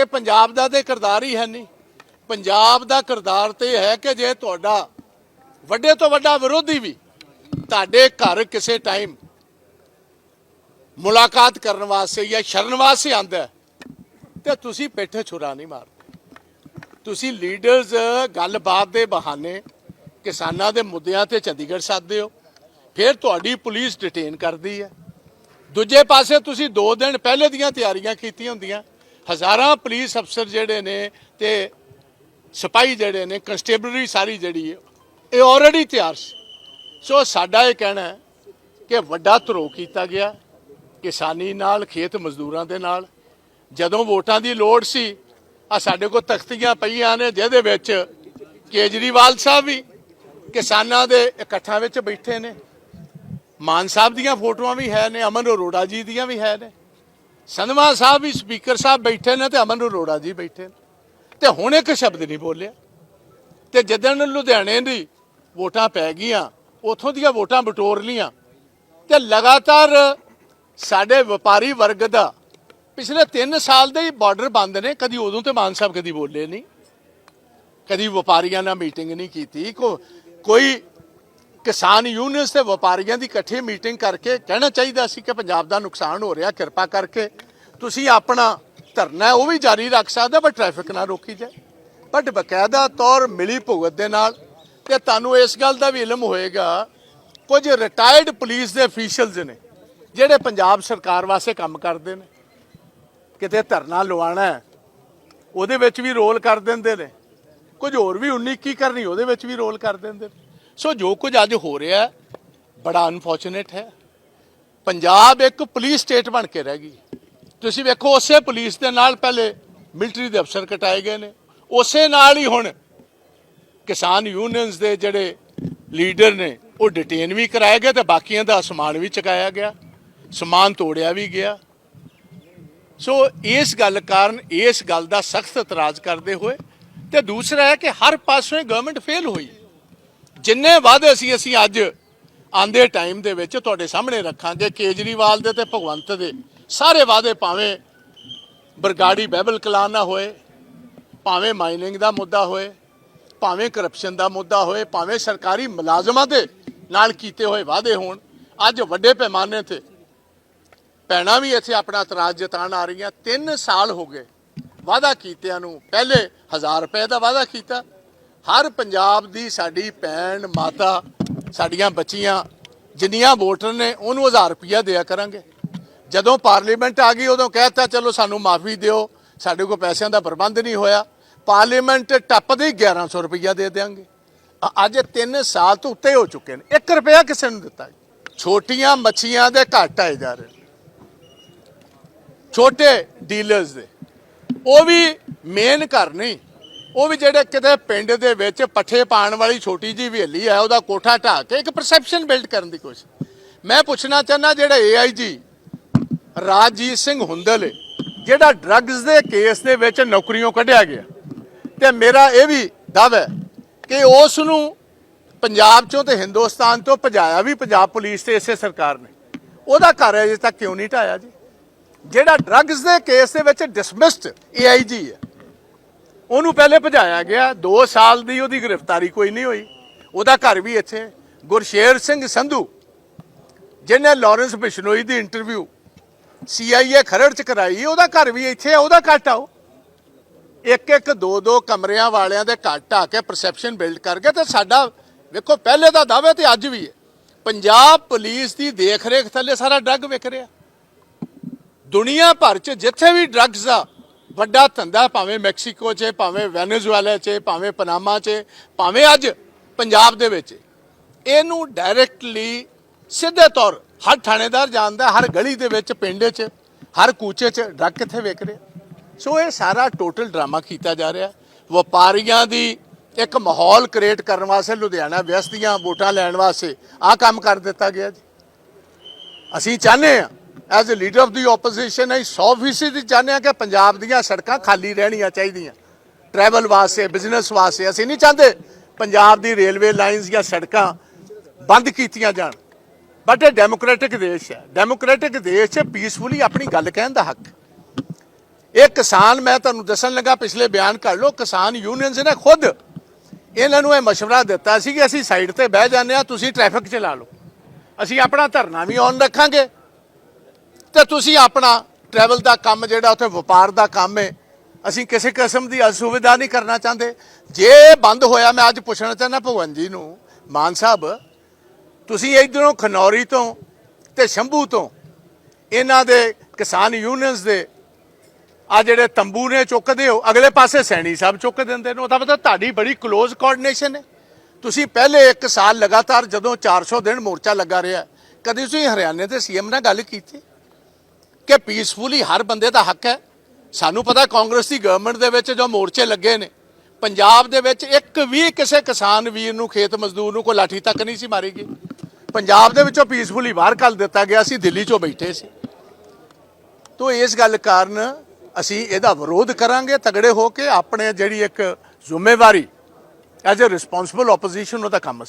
ਤੇ ਪੰਜਾਬ ਦਾ ਤੇ ਕਿਰਦਾਰ ਹੀ ਹੈ ਨਹੀਂ। ਪੰਜਾਬ ਦਾ ਕਿਰਦਾਰ ਤੇ ਇਹ ਹੈ ਕਿ ਜੇ ਤੁਹਾਡਾ ਵੱਡੇ ਤੋਂ ਵੱਡਾ ਵਿਰੋਧੀ ਵੀ ਤੁਹਾਡੇ ਘਰ ਕਿਸੇ ਟਾਈਮ ਮੁਲਾਕਾਤ ਕਰਨ ਵਾਸਤੇ ਜਾਂ ਸ਼ਰਨ ਵਾਸਤੇ ਆਂਦਾ ਹੈ, ਤੇ ਤੁਸੀਂ ਪੇਠੇ ਛੁਰਾ ਨਹੀਂ ਮਾਰਦੇ। ਤੁਸੀਂ ਲੀਡਰਸ ਗੱਲਬਾਤ ਦੇ ਬਹਾਨੇ ਕਿਸਾਨਾਂ ਦੇ ਮੁੱਦਿਆਂ ਤੇ ਚੰਡੀਗੜ੍ਹ ਸੱਦਦੇ ਹੋ ਫਿਰ ਤੁਹਾਡੀ ਪੁਲਿਸ ਡਿਟੇਨ ਕਰਦੀ ਹੈ। ਦੂਜੇ ਪਾਸੇ ਤੁਸੀਂ 2 ਦਿਨ ਪਹਿਲੇ ਦੀਆਂ ਤਿਆਰੀਆਂ ਕੀਤੀਆਂ ਹੁੰਦੀਆਂ ਹਜ਼ਾਰਾਂ ਪੁਲਿਸ ਅਫਸਰ ਜਿਹੜੇ ਨੇ ਤੇ ਸਿਪਾਹੀ ਜਿਹੜੇ ਨੇ ਕਨਸਟੇਬਲਰੀ ਸਾਰੀ ਜਿਹੜੀ ਹੈ, ਇਹ ਆਲਰੇਡੀ ਤਿਆਰ ਸੀ। ਸੋ ਸਾਡਾ ਇਹ ਕਹਿਣਾ ਹੈ ਕਿ ਵੱਡਾ ਧਰੋ ਕੀਤਾ ਗਿਆ ਕਿਸਾਨੀ ਨਾਲ, ਖੇਤ ਮਜ਼ਦੂਰਾਂ ਦੇ ਨਾਲ। ਜਦੋਂ ਵੋਟਾਂ ਦੀ ਲੋੜ ਸੀ ਆ ਸਾਡੇ ਕੋਲ ਤਖਤੀਆਂ ਪਈਆਂ ਨੇ, ਜਿਹਦੇ ਵਿੱਚ ਕੇਜਰੀਵਾਲ ਸਾਹਿਬ ਵੀ ਕਿਸਾਨਾਂ ਦੇ ਇਕੱਠਾਂ ਵਿੱਚ ਬੈਠੇ ਨੇ। ਮਾਨ ਸਾਹਿਬ ਦੀਆਂ ਫੋਟੋਆਂ ਵੀ ਹੈ ਨੇ, ਅਮਨ ਅਰੋੜਾ ਜੀ ਦੀਆਂ ਵੀ ਹੈ ਨੇ। ਸੰਧਵਾ ਸਾਹਿਬ ਵੀ ਸਪੀਕਰ ਸਾਹਿਬ ਬੈਠੇ ਨੇ ਤੇ ਅਮਨ ਅਰੋੜਾ ਜੀ ਬੈਠੇ ਨੇ। ਤੇ ਹੁਣ ਇੱਕ ਸ਼ਬਦ ਨਹੀਂ ਬੋਲਿਆ। ਤੇ ਜਦੋਂ ਲੁਧਿਆਣੇ ਦੀ ਵੋਟਾਂ ਪੈ ਗਈਆਂ, ਉਥੋਂ ਦੀਆਂ ਵੋਟਾਂ ਬਟੋਰ ਲੀਆਂ ਤੇ ਲਗਾਤਾਰ ਸਾਡੇ ਵਪਾਰੀ ਵਰਗ ਦਾ ਪਿਛਲੇ 3 ਸਾਲ ਦੇ ਹੀ ਬਾਰਡਰ ਬੰਦ ਨੇ, ਕਦੀ ਉਦੋਂ ਤੇ ਮਾਨ ਸਾਹਿਬ ਕਦੀ ਬੋਲੇ ਨਹੀਂ। ਕਦੀ ਵਪਾਰੀਆਂ ਨਾਲ ਮੀਟਿੰਗ ਨਹੀਂ ਕੀਤੀ ਕੋਈ ਕਿਸਾਨ ਯੂਨੀਅਨਸ ਤੇ ਵਪਾਰੀਆਂ ਦੀ ਇਕੱਠੀ ਮੀਟਿੰਗ ਕਰਕੇ ਕਹਿਣਾ ਚਾਹੀਦਾ ਸੀ ਕਿ ਪੰਜਾਬ ਦਾ ਨੁਕਸਾਨ ਹੋ ਰਿਹਾ, ਕਿਰਪਾ ਕਰਕੇ। ਤੁਸੀਂ ਆਪਣਾ ਧਰਨਾ ਉਹ ਵੀ ਜਾਰੀ ਰੱਖ ਸਕਦੇ ਪਰ ਟ੍ਰੈਫਿਕ ਨਾ ਰੋਕੀ ਜਾਏ। ਬਟ ਬਕਾਇਦਾ ਤੌਰ ਮਿਲੀ ਭੁਗਤ ਦੇ ਨਾਲ, ਤੇ ਤੁਹਾਨੂੰ ਇਸ ਗੱਲ ਦਾ ਵੀ ਇਲਮ ਹੋਏਗਾ, ਕੁਝ ਰਿਟਾਇਰਡ ਪੁਲਿਸ ਦੇ ਅਫੀਸ਼ੀਅਲਸ ਨੇ, ਜਿਹੜੇ ਪੰਜਾਬ ਸਰਕਾਰ ਵਾਸਤੇ ਕੰਮ ਕਰਦੇ ਨੇ, ਕਿਤੇ ਧਰਨਾ ਲਵਾਉਣਾ ਉਹਦੇ ਵਿੱਚ ਵੀ ਰੋਲ ਕਰ ਦਿੰਦੇ ਨੇ। ਕੁਝ ਹੋਰ ਵੀ 19 ਕੀ ਕਰਨੀ, ਉਹਦੇ ਵਿੱਚ ਵੀ ਰੋਲ ਕਰ ਦਿੰਦੇ ਨੇ। ਸੋ ਜੋ ਕੁਝ ਅੱਜ ਹੋ ਰਿਹਾ ਬੜਾ ਅਨਫੋਰਚੂਨੇਟ ਹੈ। ਪੰਜਾਬ ਇੱਕ ਪੁਲਿਸ ਸਟੇਟ ਬਣ ਕੇ ਰਹਿ ਗਈ। ਤੁਸੀਂ ਵੇਖੋ, ਉਸੇ ਪੁਲਿਸ ਦੇ ਨਾਲ ਪਹਿਲੇ ਮਿਲਟਰੀ ਦੇ ਅਫਸਰ ਕਟਾਏ ਗਏ ਨੇ। ਉਸੇ ਨਾਲ ਹੀ ਹੁਣ ਕਿਸਾਨ ਯੂਨੀਅਨਸ ਦੇ ਜਿਹੜੇ ਲੀਡਰ ਨੇ, ਉਹ ਡਿਟੇਨ ਵੀ ਕਰਾਏ ਗਿਆ ਤੇ ਬਾਕੀਆਂ ਦਾ ਸਮਾਨ ਵੀ ਚੁਕਾਇਆ ਗਿਆ। ਸਮਾਨ ਤੋੜਿਆ ਵੀ ਗਿਆ। ਸੋ ਇਸ ਗੱਲ ਕਾਰਨ ਇਸ ਗੱਲ ਦਾ ਸਖਤ ਇਤਰਾਜ਼ ਕਰਦੇ ਹੋਏ ਤੇ ਦੂਸਰਾ ਹੈ ਕਿ ਹਰ ਪਾਸੋਂ ਹੀ ਗਵਰਨਮੈਂਟ ਫੇਲ ਹੋਈ। ਜਿੰਨੇ ਵਾਅਦੇ ਸੀ ਅਸੀਂ ਅੱਜ ਆਂਦੇ ਟਾਈਮ ਦੇ ਵਿੱਚ ਤੁਹਾਡੇ ਸਾਹਮਣੇ ਰੱਖਾਂਗੇ, ਕੇਜਰੀਵਾਲ ਦੇ ਤੇ ਭਗਵੰਤ ਦੇ, ਸਾਰੇ ਵਾਅਦੇ ਭਾਵੇਂ ਬਰਗਾੜੀ ਬਹਿਬਲ ਕਲਾਨ ਨਾ ਹੋਏ, ਭਾਵੇਂ ਮਾਈਨਿੰਗ ਦਾ ਮੁੱਦਾ ਹੋਏ, ਭਾਵੇਂ ਕਰਪਸ਼ਨ ਦਾ ਮੁੱਦਾ ਹੋਏ, ਭਾਵੇਂ ਸਰਕਾਰੀ ਮੁਲਾਜ਼ਮਾਂ ਦੇ ਨਾਲ ਕੀਤੇ ਹੋਏ ਵਾਅਦੇ ਹੋਣ, ਅੱਜ ਵੱਡੇ ਪੈਮਾਨੇ ਤੇ ਭੈਣਾਂ ਵੀ ਇੱਥੇ ਆਪਣਾ ਇਤਰਾਜ਼ ਜਤਾਉਣ ਆ ਰਹੀਆਂ। 3 ਸਾਲ ਹੋ ਗਏ ਵਾਅਦਾ ਕੀਤਿਆਂ ਨੂੰ। ਪਹਿਲੇ 1000 ਰੁਪਏ ਦਾ ਵਾਅਦਾ ਕੀਤਾ ਹਰ ਪੰਜਾਬ ਦੀ ਸਾਡੀ ਭੈਣ, ਮਾਤਾ, ਸਾਡੀਆਂ ਬੱਚੀਆਂ ਜਿੰਨੀਆਂ ਵੋਟਰ ਨੇ, ਉਹਨੂੰ 1000 ਰੁਪਇਆ ਦਿਆ ਕਰਾਂਗੇ। ਜਦੋਂ ਪਾਰਲੀਮੈਂਟ ਆ ਗਈ, ਉਦੋਂ ਕਹਿਤਾ ਚਲੋ ਸਾਨੂੰ ਮਾਫੀ ਦਿਓ, ਸਾਡੇ ਕੋਲ ਪੈਸਿਆਂ ਦਾ ਪ੍ਰਬੰਧ ਨਹੀਂ ਹੋਇਆ। ਪਾਰਲੀਮੈਂਟ ਟੱਪਦੇ ਹੀ 1100 ਰੁਪਇਆ ਦੇ ਦਿਆਂਗੇ। ਅੱਜ 3 ਸਾਲ ਤੋਂ ਉੱਤੇ ਹੋ ਚੁੱਕੇ ਨੇ। 1 ਰੁਪਇਆ ਕਿਸੇ ਨੂੰ ਦਿੱਤਾ ਛੋਟੀਆਂ ਮੱਛੀਆਂ ਦੇ ਘੱਟ ਆਏ ਜਾ ਰਹੇ ਨੇ। ਛੋਟੇ ਡੀਲਰਸ ਦੇ। ਉਹ ਵੀ ਮੇਨ ਘਰ ਨਹੀਂ। ਉਹ ਵੀ ਜਿਹੜੇ ਕਿਤੇ ਪਿੰਡ ਦੇ ਵਿੱਚ ਪੱਠੇ ਪਾਣ ਵਾਲੀ ਛੋਟੀ ਜੀ ਹਵੇਲੀ ਹੈ ਉਹਦਾ ਕੋਠਾ ਢਾਹ ਕੇ ਇੱਕ ਪਰਸੈਪਸ਼ਨ ਬਿਲਡ ਕਰਨ ਦੀ ਕੋਸ਼ਿਸ਼। ਮੈਂ ਪੁੱਛਣਾ ਚਾਹੁੰਦਾ ਜਿਹੜਾ ਏਆਈਜੀ ਰਾਜਜੀਤ ਸਿੰਘ ਹੁੰਦਲ ਹੈ, ਜਿਹੜਾ ਡਰੱਗਸ ਦੇ ਕੇਸ ਦੇ ਵਿੱਚ ਨੌਕਰੀਆਂ ਕੱਢਿਆ ਗਿਆ। ਤੇ ਮੇਰਾ ਇਹ ਵੀ ਦਾਅਵਾ ਹੈ ਕਿ ਉਸ ਨੂੰ ਪੰਜਾਬ ਚੋਂ ਤੇ ਹਿੰਦੁਸਤਾਨ ਤੋਂ ਭਜਾਇਆ ਵੀ ਪੰਜਾਬ ਪੁਲਿਸ ਤੇ ਇਸੇ ਸਰਕਾਰ ਨੇ। ਉਹਦਾ ਘਰ ਅਜੇ ਤੱਕ ਕਿਉਂ ਨਹੀਂ ਢਾਇਆ ਜੀ? ਜਿਹੜਾ ਡਰੱਗਸ ਦੇ ਕੇਸ ਦੇ ਵਿੱਚ ਡਿਸਮਿਸਡ ਏਆਈਜੀ ਹੈ ਉਹਨੂੰ ਪਹਿਲੇ ਭਜਾਇਆ ਗਿਆ 2 ਸਾਲ ਦੀ ਉਹਦੀ ਗ੍ਰਿਫਤਾਰੀ ਕੋਈ ਨਹੀਂ ਹੋਈ। ਉਹਦਾ ਘਰ ਵੀ ਇੱਥੇ, ਗੁਰਸ਼ੇਰ ਸਿੰਘ ਸੰਧੂ, ਜਿਹਨੇ ਲਾਰੈਂਸ ਬਿਸ਼ਨੋਈ ਦੀ ਇੰਟਰਵਿਊ ਸੀਆਈਏ ਖਰੜ ਚ ਕਰਾਈ, ਉਹਦਾ ਘਰ ਵੀ ਇੱਥੇ ਆ, ਉਹਦਾ ਘੱਟ ਆਓ ਇੱਕ ਇੱਕ ਦੋ ਦੋ ਕਮਰਿਆਂ ਵਾਲਿਆਂ ਦੇ ਘਰ ਆ ਕੇ ਪਰਸੈਪਸ਼ਨ ਬਿਲਡ ਕਰਕੇ ਤੇ ਸਾਡਾ, ਵੇਖੋ, ਪਹਿਲੇ ਦਾ ਦਾਅਵੇ ਤੇ ਅੱਜ ਵੀ ਹੈ। ਪੰਜਾਬ ਪੁਲਿਸ ਦੀ ਦੇਖ ਰੇਖ ਥੱਲੇ ਸਾਰਾ ਡਰੱਗ ਵਿਕ ਰਿਹਾ। ਦੁਨੀਆ ਭਰ ਚ ਜਿੱਥੇ ਵੀ ਡਰੱਗਸ ਦਾ ਵੱਡਾ ਧੰਦਾ ਭਾਵੇਂ ਮੈਕਸੀਕੋ 'ਚ, ਭਾਵੇਂ ਵੈਨੇਜ਼ੁਏਲਾ 'ਚ, ਭਾਵੇਂ ਪਨਾਮਾ 'ਚ, ਭਾਵੇਂ ਅੱਜ ਪੰਜਾਬ ਦੇ ਵਿੱਚ, ਇਹਨੂੰ ਡਾਇਰੈਕਟਲੀ ਸਿੱਧੇ ਤੌਰ ਹਰ ਥਾਣੇਦਾਰ ਜਾਣਦਾ, ਹਰ ਗਲੀ ਦੇ ਵਿੱਚ, ਪਿੰਡ 'ਚ, ਹਰ ਕੂਚੇ 'ਚ ਡਰੱਗ ਕਿੱਥੇ ਵੇਖ ਰਿਹਾ। ਸੋ ਇਹ ਸਾਰਾ ਟੋਟਲ ਡਰਾਮਾ ਕੀਤਾ ਜਾ ਰਿਹਾ। ਵਪਾਰੀਆਂ ਦੀ ਇੱਕ ਮਾਹੌਲ ਕ੍ਰੀਏਟ ਕਰਨ ਵਾਸਤੇ ਲੁਧਿਆਣਾ ਵਿਅਸਤ ਦੀਆਂ ਵੋਟਾਂ ਲੈਣ ਵਾਸਤੇ ਆਹ ਕੰਮ ਕਰ ਦਿੱਤਾ ਗਿਆ ਜੀ। ਅਸੀਂ ਚਾਹੁੰਦੇ ਆ as a leader of the opposition ਅਸੀਂ 100% ਦੀ ਚਾਹੁੰਦੇ ਆ ਕਿ ਪੰਜਾਬ ਦੀਆਂ ਸੜਕਾਂ ਖਾਲੀ ਰਹਿਣੀਆਂ ਚਾਹੀਦੀਆਂ ਟਰੈਵਲ ਵਾਸਤੇ ਬਿਜ਼ਨਸ ਵਾਸਤੇ ਅਸੀਂ ਨਹੀਂ ਚਾਹੁੰਦੇ ਪੰਜਾਬ ਦੀ ਰੇਲਵੇ ਲਾਈਨਸ ਜਾਂ ਸੜਕਾਂ ਬੰਦ ਕੀਤੀਆਂ ਜਾਣ ਬਟ ਇਹ ਡੈਮੋਕ੍ਰੈਟਿਕ ਦੇਸ਼ ਹੈ ਡੈਮੋਕ੍ਰੈਟਿਕ ਦੇਸ਼ 'ਚ ਪੀਸਫੁਲੀ ਆਪਣੀ ਗੱਲ ਕਹਿਣ ਦਾ ਹੱਕ ਇਹ ਕਿਸਾਨ ਮੈਂ ਤੁਹਾਨੂੰ ਦੱਸਣ ਲੱਗਾ ਪਿਛਲੇ ਬਿਆਨ ਕਰ ਲਓ ਕਿਸਾਨ ਯੂਨੀਅਨਸ ਨੇ ਖੁਦ ਇਹਨਾਂ ਨੂੰ ਇਹ مشورہ ਦਿੱਤਾ ਸੀ ਕਿ ਅਸੀਂ ਸਾਈਡ ਤੇ ਬਹਿ ਜਾਂਦੇ ਆ ਤੁਸੀਂ ਟ੍ਰੈਫਿਕ ਚਲਾ ਲਓ ਅਸੀਂ ਆਪਣਾ ਧਰਨਾ ਵੀ ਔਨ ਰੱਖਾਂਗੇ ਤੇ ਤੁਸੀਂ ਆਪਣਾ ਟਰੈਵਲ ਦਾ ਕੰਮ ਜਿਹੜਾ ਉੱਥੇ ਵਪਾਰ ਦਾ ਕੰਮ ਹੈ ਅਸੀਂ ਕਿਸੇ ਕਿਸਮ ਦੀ ਅਸੁਵਿਧਾ ਨਹੀਂ ਕਰਨਾ ਚਾਹੁੰਦੇ। ਜੇ ਬੰਦ ਹੋਇਆ, ਮੈਂ ਅੱਜ ਪੁੱਛਣਾ ਚਾਹੁੰਦਾ ਭਗਵੰਤ ਜੀ ਨੂੰ, ਮਾਨ ਸਾਹਿਬ, ਤੁਸੀਂ ਇਧਰੋਂ ਖਨੌਰੀ ਤੋਂ ਤੇ ਸ਼ੰਭੂ ਤੋਂ, ਇਹਨਾਂ ਦੇ ਕਿਸਾਨ ਯੂਨੀਅਨਸ ਦੇ ਆ ਜਿਹੜੇ ਤੰਬੂ ਨੇ ਚੁੱਕਦੇ ਹੋ, ਅਗਲੇ ਪਾਸੇ ਸੈਣੀ ਸਾਹਿਬ ਚੁੱਕ ਦਿੰਦੇ ਨੇ, ਉਹਦਾ ਪਤਾ ਤੁਹਾਡੀ ਬੜੀ ਕਲੋਜ਼ ਕੋਆਰਡੀਨੇਸ਼ਨ ਹੈ ਤੁਸੀਂ ਪਹਿਲੇ 1 ਸਾਲ ਲਗਾਤਾਰ ਜਦੋਂ 400 ਦਿਨ ਮੋਰਚਾ ਲੱਗਾ ਰਿਹਾ, ਕਦੀ ਤੁਸੀਂ ਹਰਿਆਣੇ ਦੇ ਸੀਐਮ ਨਾਲ ਗੱਲ ਕੀਤੀ? ਕਿ ਪੀਸਫੁਲੀ ਹਰ ਬੰਦੇ ਦਾ ਹੱਕ ਹੈ। ਸਾਨੂੰ ਪਤਾ ਕਾਂਗਰਸ ਦੀ ਗਵਰਨਮੈਂਟ ਦੇ ਵਿੱਚ ਜੋ ਮੋਰਚੇ ਲੱਗੇ ਨੇ, ਪੰਜਾਬ ਦੇ ਵਿੱਚ ਇੱਕ ਵੀ ਕਿਸੇ ਕਿਸਾਨ ਵੀਰ ਨੂੰ, ਖੇਤ ਮਜ਼ਦੂਰ ਨੂੰ ਕੋਈ ਲਾਠੀ ਤੱਕ ਨਹੀਂ ਸੀ ਮਾਰੀ ਗਈ। ਪੰਜਾਬ ਦੇ ਵਿੱਚੋਂ ਪੀਸਫੁਲੀ ਬਾਹਰ ਕੱਲ ਦਿੱਤਾ ਗਿਆ ਸੀ, ਦਿੱਲੀ 'ਚੋਂ ਬੈਠੇ ਸੀ। ਤੋ ਇਸ ਗੱਲ ਕਾਰਨ ਅਸੀਂ ਇਹਦਾ ਵਿਰੋਧ ਕਰਾਂਗੇ, ਤਗੜੇ ਹੋ ਕੇ ਆਪਣੇ ਜਿਹੜੀ ਇੱਕ ਜ਼ਿੰਮੇਵਾਰੀ ਐਜ਼ ਅ ਰਿਸਪੌਂਸਿਬਲ ਆਪੋਜੀਸ਼ਨ ਉਹਦਾ ਕੰਮ ਅਸੀਂ